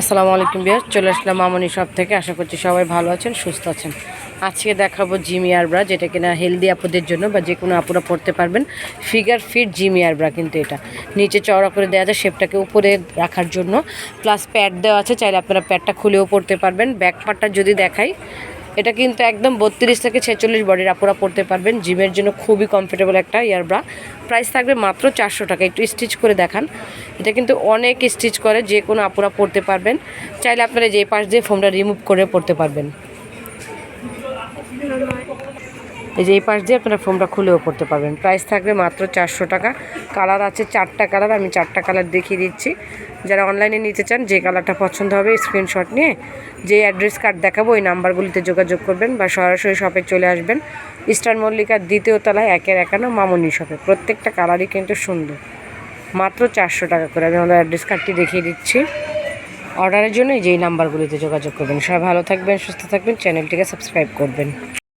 আসসালামু আলাইকুম বিয়ার, চলে আসলাম মামনি সব থেকে। আশা করছি সবাই ভালো আছেন, সুস্থ আছেন। আজকে দেখাবো জিমি আরব্রা যেটা কিনা হেলদি আপুদের জন্য বা যে কোনো আপুরা পড়তে পারবেন। ফিগার ফিট জিমি আরব্রা কিন্তু এটা। নিচে চওড়া করে দেওয়া যায় শেপটাকে উপরে রাখার জন্য। প্লাস প্যাড দেওয়া আছে, চাইলে আপনারা প্যাডটা খুলেও পড়তে পারবেন। ব্যাক পার্টটা যদি দেখাই এটা কিন্তু একদম বত্রিশ থেকে ছেচল্লিশ বডির আপুরা পড়তে পারবেন। জিমের জন্য খুবই কমফোর্টেবল একটা ইয়ারব্রা। প্রাইস থাকবে মাত্র চারশো টাকা। একটু স্টিচ করে দেখান। এটা কিন্তু অনেক স্টিচ করে, যে কোনো আপুরা পড়তে পারবেন। চাইলে আপনারা যে পাশ দিয়ে ফোনটা রিমুভ করে পড়তে পারবেন। এই যে এই পাশ দিয়ে আপনারা ফোমটা খুলেও পড়তে পারবেন। প্রাইস থাকবে মাত্র চারশো টাকা। কালার আছে চারটা কালার আমি চারটা কালার দেখিয়ে দিচ্ছি। যারা অনলাইনে নিতে চান, যে কালারটা পছন্দ হবে স্ক্রিনশট নিয়ে যে অ্যাড্রেস কার্ড দেখাবো, ওই নাম্বারগুলিতে যোগাযোগ করবেন বা সরাসরি শপে চলে আসবেন। ইস্টার্ন মল্লিকার দ্বিতীয় তলায় একের একানো মামনি শপে প্রত্যেকটা কালারই কিন্তু সুন্দর। মাত্র চারশো টাকা করে আমি আমাদের অ্যাড্রেস কার্ডটি দেখিয়ে দিচ্ছি। অর্ডারের জন্য যেই নাম্বারগুলিতে যোগাযোগ করবেন। সবাই ভালো থাকবেন সুস্থ থাকবেন চ্যানেলটিকে সাবস্ক্রাইব করবেন।